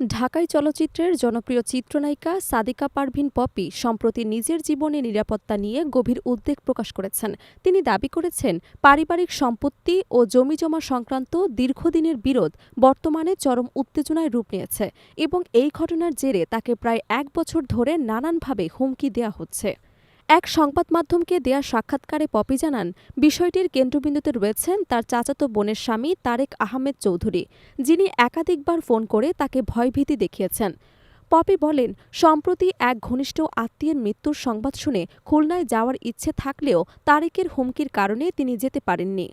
ঢাকাই চলচ্চিত্রের জনপ্রিয় চিত্রনায়িকা সাদিকা পারভিন পপি সম্প্রতি নিজের জীবনে নিরাপত্তা নিয়ে গভীর উদ্বেগ প্রকাশ করেছেন। তিনি দাবি করেছেন, পারিবারিক সম্পত্তি ও জমিজমা সংক্রান্ত দীর্ঘদিনের বিরোধ বর্তমানে চরম উত্তেজনায় রূপ নিয়েছে এবং এই ঘটনার জেরে তাকে প্রায় এক বছর ধরে নানানভাবে হুমকি দেওয়া হচ্ছে। এক সংবাদ মাধ্যমকে দেয়া সাক্ষাৎকারে পপি জানান, বিষয়টির কেন্দ্রবিন্দুতে রয়েছেন তার চাচাতো বোনের স্বামী তারেক আহমেদ চৌধুরী, যিনি একাধিকবার ফোন করে তাকে ভয়ভীতি দেখিয়েছেন। পপি বলেন, সম্প্রতি এক ঘনিষ্ঠ আত্মীয়ের মৃত্যুর সংবাদ শুনে খুলনায় যাওয়ার ইচ্ছে থাকলেও তারেকের হুমকির কারণে তিনি যেতে পারেননি।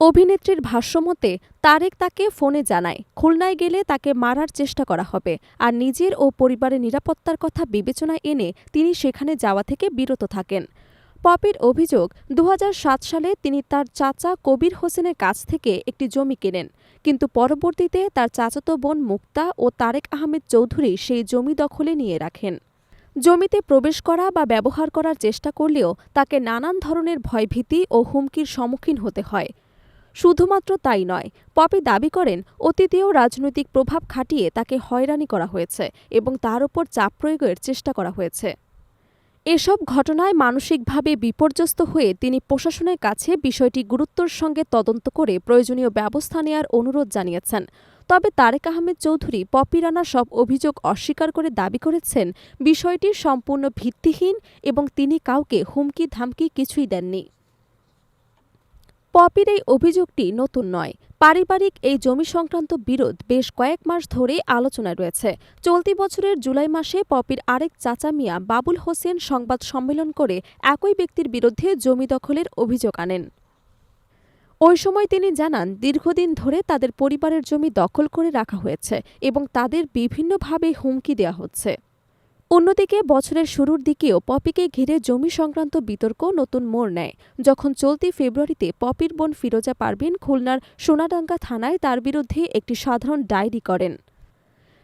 অভিনেত্রীর ভাষ্যমতে তারেক তাকে ফোনে জানায়, খুলনায় গেলে তাকে মারার চেষ্টা করা হবে আর নিজের ও পরিবারের নিরাপত্তার কথা বিবেচনায় এনে তিনি সেখানে যাওয়া থেকে বিরত থাকেন। পপির অভিযোগ দু হাজার সাত সালে তিনি তার চাচা কবির হোসেনের কাছ থেকে একটি জমি কেনেন, কিন্তু পরবর্তীতে তার চাচাতো বোন মুক্তা ও তারেক আহমেদ চৌধুরী সেই জমি দখলে নিয়ে রাখেন। জমিতে প্রবেশ করা বা ব্যবহার করার চেষ্টা করলেও তাকে নানান ধরনের ভয়ভীতি ও হুমকির সম্মুখীন হতে হয়। শুধুমাত্র তাই নয়, পপি দাবি করেন অতীতেও রাজনৈতিক প্রভাব খাটিয়ে তাকে হয়রানি করা হয়েছে এবং তার ওপর চাপ প্রয়োগের চেষ্টা করা হয়েছে। এসব ঘটনায় মানসিকভাবে বিপর্যস্ত হয়ে তিনি প্রশাসনের কাছে বিষয়টি গুরুত্বর সঙ্গে তদন্ত করে প্রয়োজনীয় ব্যবস্থা নেয়ার অনুরোধ জানিয়েছেন। তবে তারেক আহমেদ চৌধুরী, পপি রানা সব অভিযোগ অস্বীকার করে দাবি করেছেন, বিষয়টি সম্পূর্ণ ভিত্তিহীন এবং তিনি কাউকে হুমকি ধামকি কিছুই দেননি। পপির এই অভিযোগটি নতুন নয়। পারিবারিক এই জমি সংক্রান্ত বিরোধ বেশ কয়েক মাস ধরেই আলোচনায় রয়েছে। চলতি বছরের জুলাই মাসে পপির আরেক চাচা মিয়া বাবুল হোসেন সংবাদ সম্মেলন করে একই ব্যক্তির বিরুদ্ধে জমি দখলের অভিযোগ আনেন। ওই সময় তিনি জানান, দীর্ঘদিন ধরে তাদের পরিবারের জমি দখল করে রাখা হয়েছে এবং তাদের বিভিন্নভাবে হুমকি দেওয়া হচ্ছে। অন্যদিকে, বছরের শুরুর দিকেও পপিকে ঘিরে জমি সংক্রান্ত বিতর্ক নতুন মোড় নেয়। যখন চলতি ফেব্রুয়ারিতে পপির বোন ফিরোজা পারভিন খুলনার সোনাডাঙ্গা থানায় তার বিরুদ্ধে একটি সাধারণ ডায়েরি করেন।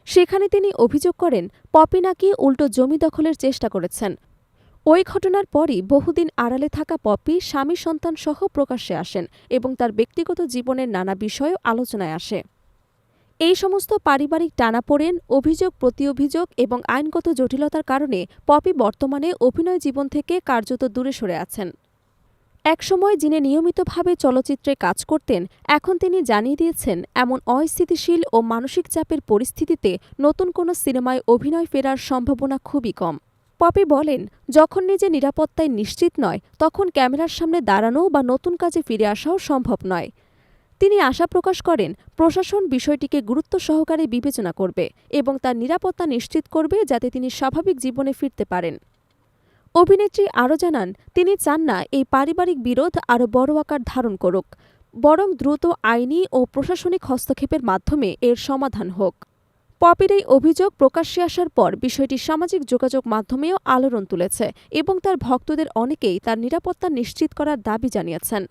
সেখানে তিনি অভিযোগ করেন, পপি নাকি উল্টো জমি দখলের চেষ্টা করেছেন। ওই ঘটনার পরই বহুদিন আড়ালে থাকা পপি স্বামী সন্তান সহ প্রকাশ্যে আসেন এবং তার ব্যক্তিগত জীবনের নানা বিষয়েও আলোচনায় আসে। এই সমস্ত পারিবারিক টানাপোড়েন, অভিযোগ প্রতি অভিযোগ এবং আইনগত জটিলতার কারণে পপি বর্তমানে অভিনয় জীবন থেকে কার্যত দূরে সরে আছেন। একসময় যিনি নিয়মিতভাবে চলচ্চিত্রে কাজ করতেন, এখন তিনি জানিয়ে দিয়েছেন, এমন অস্থিতিশীল ও মানসিক চাপের পরিস্থিতিতে নতুন কোনো সিনেমায় অভিনয় ফেরার সম্ভাবনা খুবই কম। পপি বলেন, যখন নিজে নিরাপত্তায় নিশ্চিত নয়, তখন ক্যামেরার সামনে দাঁড়ানো বা নতুন কাজে ফিরে আসাও সম্ভব নয়। তিনি আশা প্রকাশ করেন, প্রশাসন বিষয়টিকে গুরুত্ব সহকারে বিবেচনা করবে এবং তার নিরাপত্তা নিশ্চিত করবে যাতে তিনি স্বাভাবিক জীবনে ফিরতে পারেন। অভিনেত্রী আরও জানান, তিনি চান না এই পারিবারিক বিরোধ আরও বড় আকার ধারণ করুক, বরং দ্রুত আইনি ও প্রশাসনিক হস্তক্ষেপের মাধ্যমে এর সমাধান হোক। পপির এই অভিযোগ প্রকাশ্যে আসার পর বিষয়টি সামাজিক যোগাযোগ মাধ্যমেও আলোড়ন তুলেছে এবং তার ভক্তদের অনেকেই তার নিরাপত্তা নিশ্চিত করার দাবি জানিয়েছেন।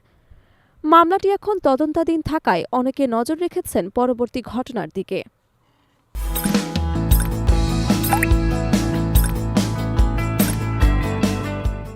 মামলাটি এখন তদন্তাধীন থাকায় অনেকে নজর রেখেছেন পরবর্তী ঘটনার দিকে।